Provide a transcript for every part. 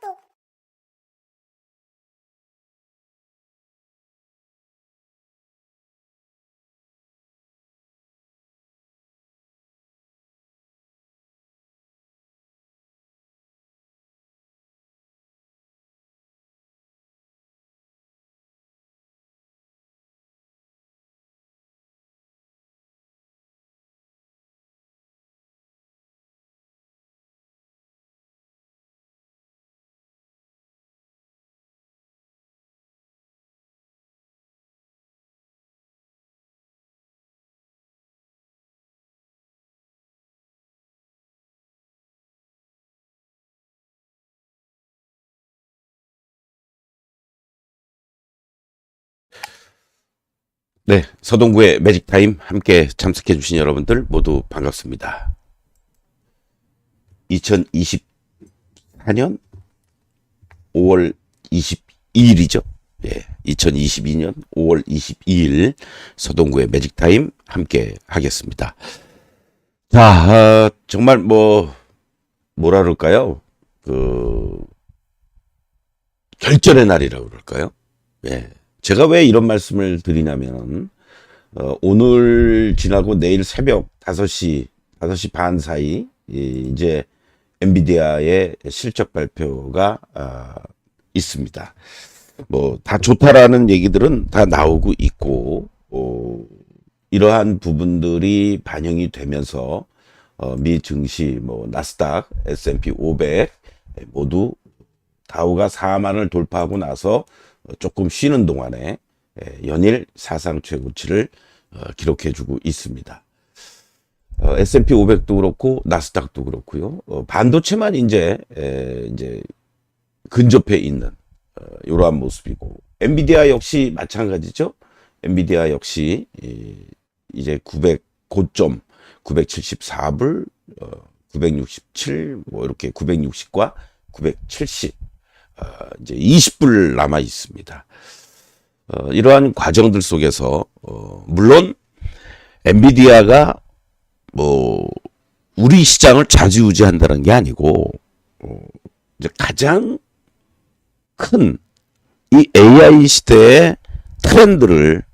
と。 네, 서동구의 매직타임 함께 참석해 주신 여러분들 모두 반갑습니다. 2024년 5월 22일이죠. 예, 2022년 5월 22일 서동구의 매직타임 함께 하겠습니다. 자, 어, 정말 뭐, 뭐라 그럴까요? 그, 결전의 날이라고 그럴까요? 예. 제가 왜 이런 말씀을 드리냐면, 어, 오늘 지나고 내일 새벽 5시, 5시 반 사이, 이, 이제 엔비디아의 실적 발표가, 아, 있습니다. 뭐, 다 좋다라는 얘기들은 다 나오고 있고, 어, 이러한 부분들이 반영이 되면서, 어, 미 증시, 뭐, 나스닥, S&P 500 모두 다우가 4만을 돌파하고 나서 어, 조금 쉬는 동안에 예, 연일 사상 최고치를 어, 기록해주고 있습니다. 어, S&P 500도 그렇고 나스닥도 그렇고요. 어, 반도체만 이제 에, 이제 근접해 있는 어, 이러한 모습이고 엔비디아 역시 마찬가지죠. 엔비디아 역시 이, 이제 900 고점 974불 어, 967 뭐 이렇게 960과 970 어, 이제 20불 남아 있습니다. 어, 이러한 과정들 속에서 어, 물론 엔비디아가 뭐 우리 시장을 좌지우지한다는 게 아니고 어, 이제 가장 큰 이 AI 시대의 트렌드를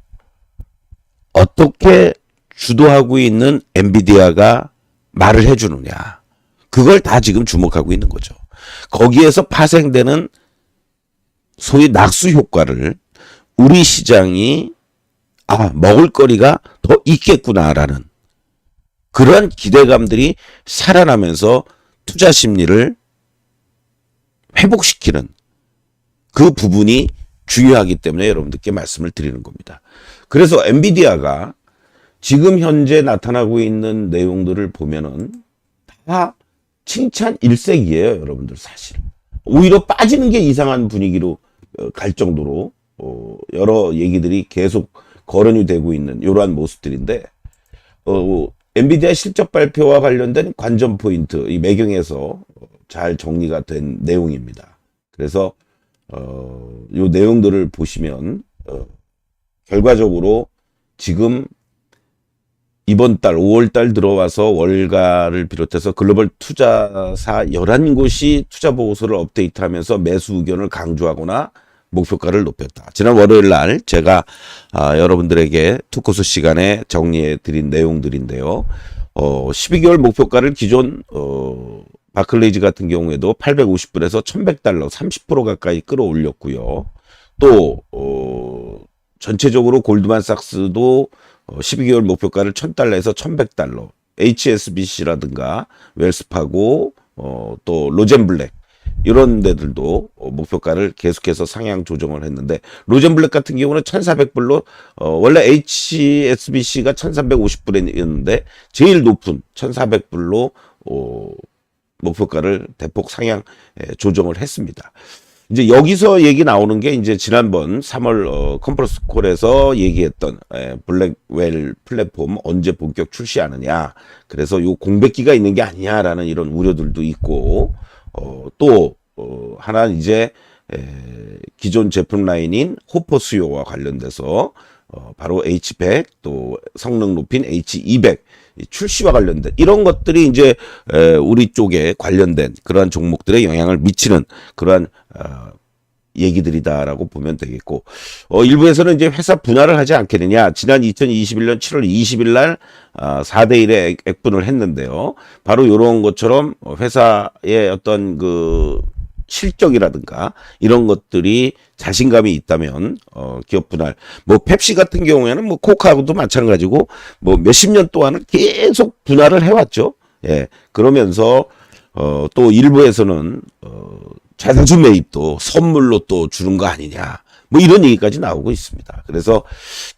어떻게 주도하고 있는 엔비디아가 말을 해주느냐. 그걸 다 지금 주목하고 있는 거죠. 거기에서 파생되는 소위 낙수 효과를 우리 시장이 아, 먹을거리가 더 있겠구나라는 그러한 기대감들이 살아나면서 투자 심리를 회복시키는 그 부분이 중요하기 때문에 여러분들께 말씀을 드리는 겁니다. 그래서 엔비디아가 지금 현재 나타나고 있는 내용들을 보면은 다 칭찬 일색이에요, 여러분들 사실. 오히려 빠지는 게 이상한 분위기로 어, 갈 정도로 어, 여러 얘기들이 계속 거론이 되고 있는 이러한 모습들인데 어, 엔비디아 실적 발표와 관련된 관전 포인트 이 매경에서 잘 정리가 된 내용입니다. 그래서 어, 요 내용들을 보시면 어, 결과적으로 지금 이번 달 5월 달 들어와서 월가를 비롯해서 글로벌 투자사 11곳이 투자 보고서를 업데이트하면서 매수 의견을 강조하거나 목표가를 높였다. 지난 월요일 날 제가 아, 여러분들에게 투코스 시간에 정리해 드린 내용들인데요. 어, 12개월 목표가를 기존 어, 바클레이즈 같은 경우에도 850불에서 1100달러 30% 가까이 끌어올렸고요. 또 어, 전체적으로 골드만삭스도 어, 12개월 목표가를 1000달러에서 1100달러. HSBC라든가 웰스파고 어, 또 로젠블랙 이런 데들도 어, 목표가를 계속해서 상향 조정을 했는데 로젠블랙 같은 경우는 1,400불로 어, 원래 HSBC가 1,350불이었는데 제일 높은 1,400불로 어, 목표가를 대폭 상향 에, 조정을 했습니다. 이제 여기서 얘기 나오는 게 이제 지난번 3월 어, 컨퍼런스 콜에서 얘기했던 에, 블랙웰 플랫폼 언제 본격 출시하느냐. 그래서 요 공백기가 있는 게 아니냐라는 이런 우려들도 있고 어, 또 어, 하나 이제 에, 기존 제품 라인인 호퍼 수요와 관련돼서 어, 바로 H100 또 성능 높인 H200 이 출시와 관련된 이런 것들이 이제 에, 우리 쪽에 관련된 그러한 종목들에 영향을 미치는 그러한 어, 얘기들이다라고 보면 되겠고 어 일부에서는 이제 회사 분할을 하지 않겠느냐 지난 2021년 7월 20일 날 아, 4대 1의 액분을 했는데요. 바로 이런 것처럼 회사의 어떤 그 실적이라든가 이런 것들이 자신감이 있다면 어 기업 분할 뭐 펩시 같은 경우에는 뭐 코카하고도 마찬가지고 뭐 몇십 년 동안은 계속 분할을 해왔죠. 예 그러면서 어 또 일부에서는 어 자사주 매입도 선물로 또 주는 거 아니냐. 뭐 이런 얘기까지 나오고 있습니다. 그래서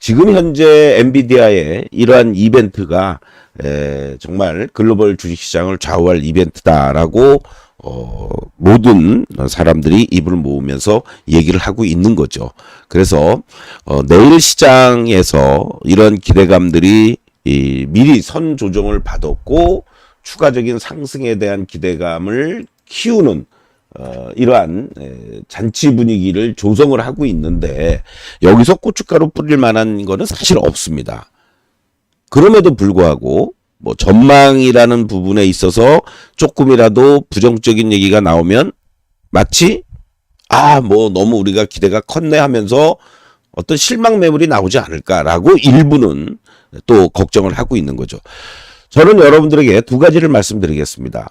지금 현재 엔비디아의 이러한 이벤트가 에, 정말 글로벌 주식시장을 좌우할 이벤트다라고 어, 모든 사람들이 입을 모으면서 얘기를 하고 있는 거죠. 그래서 어, 내일 시장에서 이런 기대감들이 이, 미리 선 조정을 받았고 추가적인 상승에 대한 기대감을 키우는 어, 이러한 에, 잔치 분위기를 조성을 하고 있는데 여기서 고춧가루 뿌릴 만한 거는 사실 없습니다. 그럼에도 불구하고 뭐 전망이라는 부분에 있어서 조금이라도 부정적인 얘기가 나오면 마치 아 뭐 너무 우리가 기대가 컸네 하면서 어떤 실망 매물이 나오지 않을까라고 일부는 또 걱정을 하고 있는 거죠. 저는 여러분들에게 두 가지를 말씀드리겠습니다.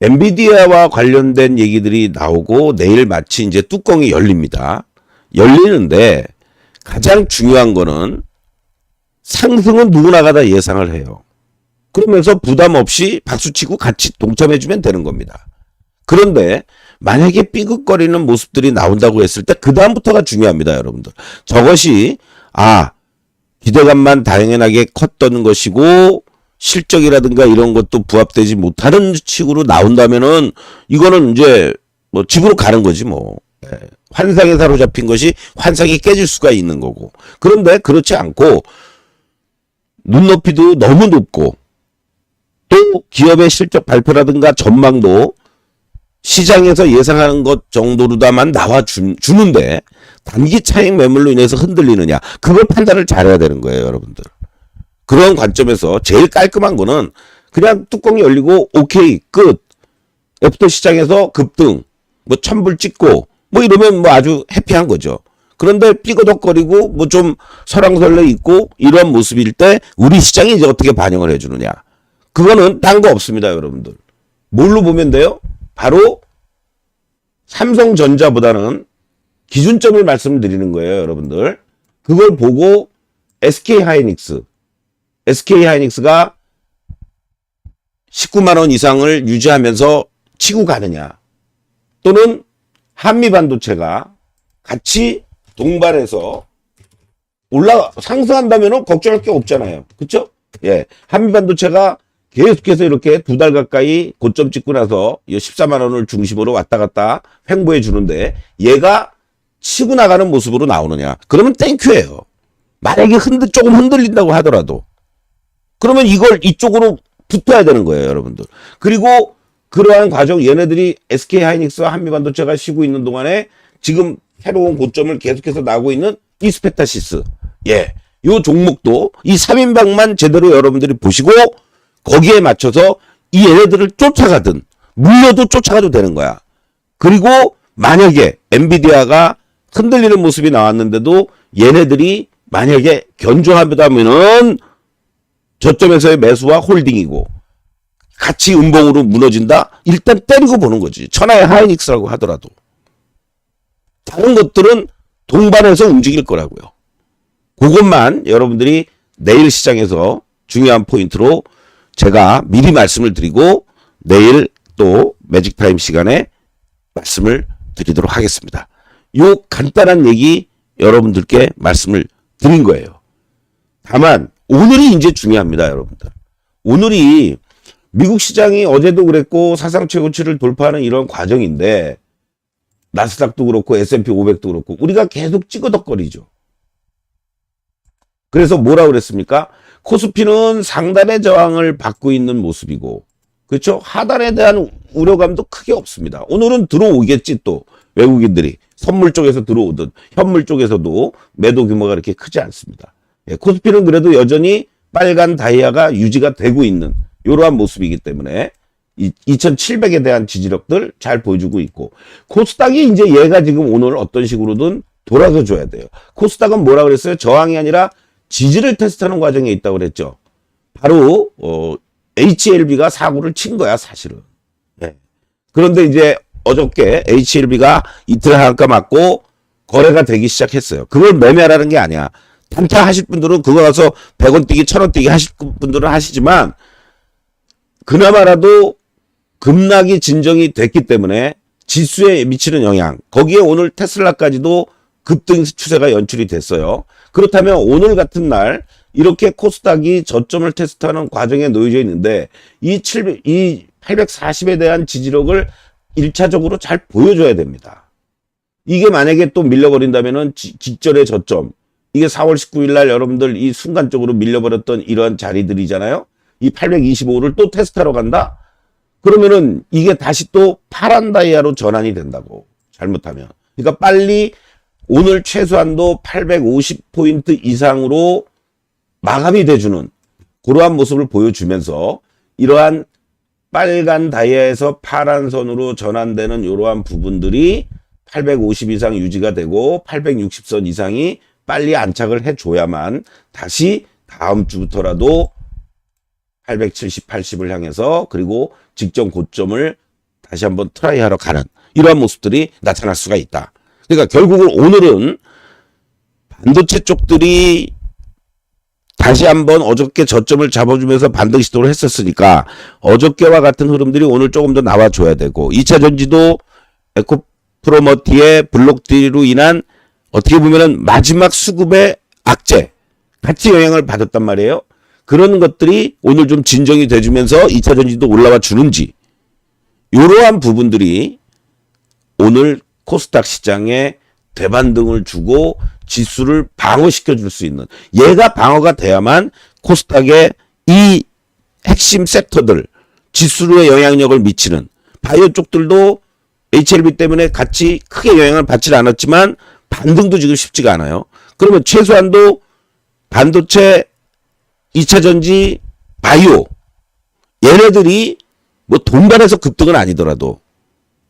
엔비디아와 관련된 얘기들이 나오고 내일 마치 이제 뚜껑이 열립니다. 열리는데 가장 중요한 거는 상승은 누구나가 다 예상을 해요. 그러면서 부담 없이 박수치고 같이 동참해주면 되는 겁니다. 그런데 만약에 삐걱거리는 모습들이 나온다고 했을 때 그 다음부터가 중요합니다, 여러분들. 저것이 아 기대감만 당연하게 컸던 것이고 실적이라든가 이런 것도 부합되지 못하는 식으로 나온다면은 이거는 이제 뭐 집으로 가는 거지 뭐. 예. 환상에 사로잡힌 것이 환상이 깨질 수가 있는 거고. 그런데 그렇지 않고 눈높이도 너무 높고 또 기업의 실적 발표라든가 전망도 시장에서 예상하는 것 정도로다만 나와 주, 주는데 단기 차익 매물로 인해서 흔들리느냐 그걸 판단을 잘해야 되는 거예요 여러분들 그런 관점에서 제일 깔끔한 거는 그냥 뚜껑이 열리고 오케이 끝. 애프터 시장에서 급등 뭐 천불 찍고 뭐 이러면 뭐 아주 해피한 거죠. 그런데 삐거덕거리고 뭐 좀 설왕설래 있고 이런 모습일 때 우리 시장이 이제 어떻게 반영을 해주느냐. 그거는 딴 거 없습니다 여러분들. 뭘로 보면 돼요? 바로 삼성전자보다는 기준점을 말씀드리는 거예요, 여러분들. 그걸 보고 SK 하이닉스, SK 하이닉스가 19만 원 이상을 유지하면서 치고 가느냐, 또는 한미 반도체가 같이 동반해서 올라 상승한다면은 걱정할 게 없잖아요. 그렇죠? 예. 한미 반도체가 계속해서 이렇게 두 달 가까이 고점 찍고 나서 14만 원을 중심으로 왔다 갔다 횡보해 주는데 얘가 치고 나가는 모습으로 나오느냐? 그러면 땡큐예요. 만약에 흔들 조금 흔들린다고 하더라도 그러면 이걸 이쪽으로 붙어야 되는 거예요, 여러분들. 그리고 그러한 과정 얘네들이 SK 하이닉스와 한미반도체가 쉬고 있는 동안에 지금 새로운 고점을 계속해서 나오고 있는 이스페타시스. 예. 요 종목도 이 3인방만 제대로 여러분들이 보시고 거기에 맞춰서 이 얘네들을 쫓아가든 물려도 쫓아가도 되는 거야. 그리고 만약에 엔비디아가 흔들리는 모습이 나왔는데도 얘네들이 만약에 견조하다면은 저점에서의 매수와 홀딩이고 같이 음봉으로 무너진다? 일단 때리고 보는 거지. 천하의 하이닉스라고 하더라도. 다른 것들은 동반해서 움직일 거라고요. 그것만 여러분들이 내일 시장에서 중요한 포인트로 제가 미리 말씀을 드리고 내일 또 매직 타임 시간에 말씀을 드리도록 하겠습니다. 요 간단한 얘기 여러분들께 말씀을 드린 거예요. 다만 오늘이 이제 중요합니다, 여러분들. 오늘이 미국 시장이 어제도 그랬고 사상 최고치를 돌파하는 이런 과정인데 나스닥도 그렇고 S&P 500도 그렇고 우리가 계속 찍어덕거리죠. 그래서 뭐라 그랬습니까? 코스피는 상단의 저항을 받고 있는 모습이고 그렇죠? 하단에 대한 우려감도 크게 없습니다. 오늘은 들어오겠지 또 외국인들이 선물 쪽에서 들어오든 현물 쪽에서도 매도 규모가 그렇게 크지 않습니다. 예, 코스피는 그래도 여전히 빨간 다이아가 유지가 되고 있는 이러한 모습이기 때문에 이 2,700에 대한 지지력들 잘 보여주고 있고 코스닥이 이제 얘가 지금 오늘 어떤 식으로든 돌아서 줘야 돼요. 코스닥은 뭐라 그랬어요? 저항이 아니라 지지를 테스트하는 과정에 있다고 그랬죠. 바로 어, HLB가 사고를 친 거야 사실은. 예. 그런데 이제 어저께 HLB가 이틀 한가 맞고 거래가 되기 시작했어요. 그걸 매매하라는 게 아니야. 단타 하실 분들은 그거 가서 100원 뛰기, 1000원 뛰기 하실 분들은 하시지만 그나마라도 급락이 진정이 됐기 때문에 지수에 미치는 영향, 거기에 오늘 테슬라까지도 급등 추세가 연출이 됐어요. 그렇다면 오늘 같은 날 이렇게 코스닥이 저점을 테스트하는 과정에 놓여져 있는데 이 700, 이 840에 대한 지지력을 1차적으로 잘 보여줘야 됩니다. 이게 만약에 또 밀려버린다면은 지- 직전의 저점, 이게 4월 19일 날 여러분들 이 순간적으로 밀려버렸던 이러한 자리들이잖아요. 이 825를 또 테스트하러 간다? 그러면은 이게 다시 또 파란 다이아로 전환이 된다고. 잘못하면. 그러니까 빨리 오늘 최소한도 850포인트 이상으로 마감이 돼주는 그러한 모습을 보여주면서 이러한 빨간 다이아에서 파란 선으로 전환되는 이러한 부분들이 850 이상 유지가 되고 860선 이상이 빨리 안착을 해줘야만 다시 다음 주부터라도 870, 80을 향해서 그리고 직전 고점을 다시 한번 트라이하러 가는 이러한 모습들이 나타날 수가 있다. 그러니까 결국은 오늘은 반도체 쪽들이 다시 한번 어저께 저점을 잡아주면서 반등 시도를 했었으니까 어저께와 같은 흐름들이 오늘 조금 더 나와줘야 되고 2차 전지도 에코프로머티의 블록딜로 인한 어떻게 보면은 마지막 수급의 악재 같이 영향을 받았단 말이에요. 그런 것들이 오늘 좀 진정이 돼주면서 2차 전지도 올라와 주는지 이러한 부분들이 오늘 코스닥 시장에 대반등을 주고 지수를 방어시켜 줄 수 있는 얘가 방어가 돼야만 코스닥의 이 핵심 섹터들 지수의 영향력을 미치는 바이오 쪽들도 HLB 때문에 같이 크게 영향을 받지 않았지만 반등도 지금 쉽지가 않아요. 그러면 최소한도 반도체 2차 전지 바이오 얘네들이 뭐 돈반에서 급등은 아니더라도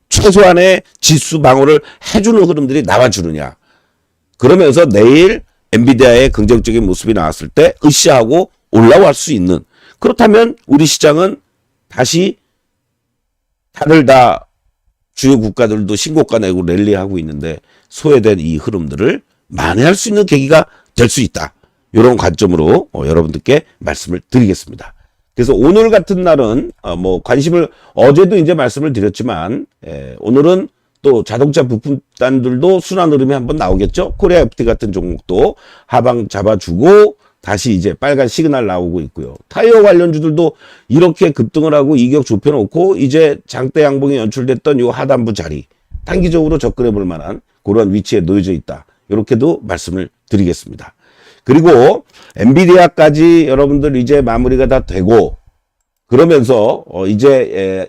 최소한의 지수 방어를 해주는 흐름들이 나와주느냐. 그러면서 내일 엔비디아의 긍정적인 모습이 나왔을 때 으쌰하고 올라갈 수 있는 그렇다면 우리 시장은 다시 다들 다 주요 국가들도 신고가 내고 랠리하고 있는데 소외된 이 흐름들을 만회할 수 있는 계기가 될 수 있다. 이런 관점으로 어, 여러분들께 말씀을 드리겠습니다. 그래서 오늘 같은 날은 어, 뭐 관심을 어제도 이제 말씀을 드렸지만 에, 오늘은 또 자동차 부품단들도 순환 흐름이 한번 나오겠죠. 코리아 FT 같은 종목도 하방 잡아주고 다시 이제 빨간 시그널 나오고 있고요. 타이어 관련주들도 이렇게 급등을 하고 이격 좁혀놓고 이제 장대 양봉이 연출됐던 요 하단부 자리 단기적으로 접근해 볼 만한 그런 위치에 놓여져 있다. 이렇게도 말씀을 드리겠습니다. 그리고 엔비디아까지 여러분들 이제 마무리가 다 되고 그러면서 어 이제 에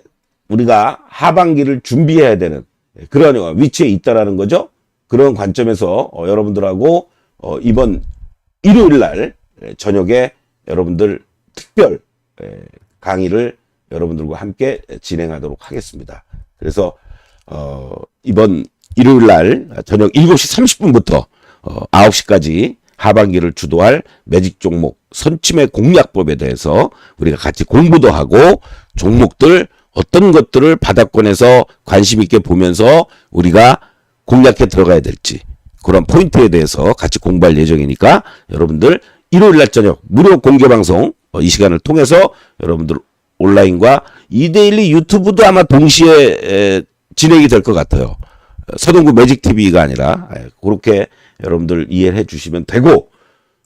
우리가 하반기를 준비해야 되는 그런 위치에 있다라는 거죠. 그런 관점에서 어 여러분들하고 어 이번 일요일 날 저녁에 여러분들 특별 에, 강의를 여러분들과 함께 진행하도록 하겠습니다. 그래서 어 이번 일요일 날 저녁 7시 30분부터 어 9시까지 하반기를 주도할 매직 종목 선침의 공략법에 대해서 우리가 같이 공부도 하고 종목들 어떤 것들을 바닥권에서 관심 있게 보면서 우리가 공략해 들어가야 될지 그런 포인트에 대해서 같이 공부할 예정이니까 여러분들 일요일 날 저녁 무료 공개 방송 어, 이 시간을 통해서 여러분들 온라인과 이데일리 유튜브도 아마 동시에 에, 진행이 될 것 같아요. 서동구 매직 TV가 아니라 에, 그렇게 여러분들 이해해 주시면 되고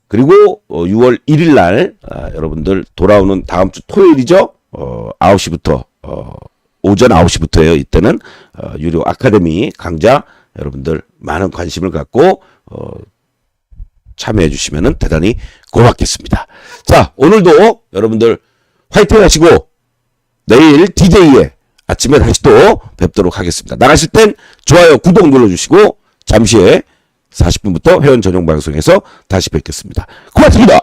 그리고 어, 6월 1일 날 아, 여러분들 돌아오는 다음 주 토요일이죠. 어, 9시부터 어, 오전 9시부터예요. 이때는 어, 유료 아카데미 강좌 여러분들 많은 관심을 갖고 어, 참여해 주시면 대단히 고맙겠습니다. 자, 오늘도 여러분들 화이팅 하시고 내일 디데이에 아침에 다시 또 뵙도록 하겠습니다. 나가실 땐 좋아요, 구독 눌러주시고 잠시 후에 40분부터 회원 전용 방송에서 다시 뵙겠습니다. 고맙습니다.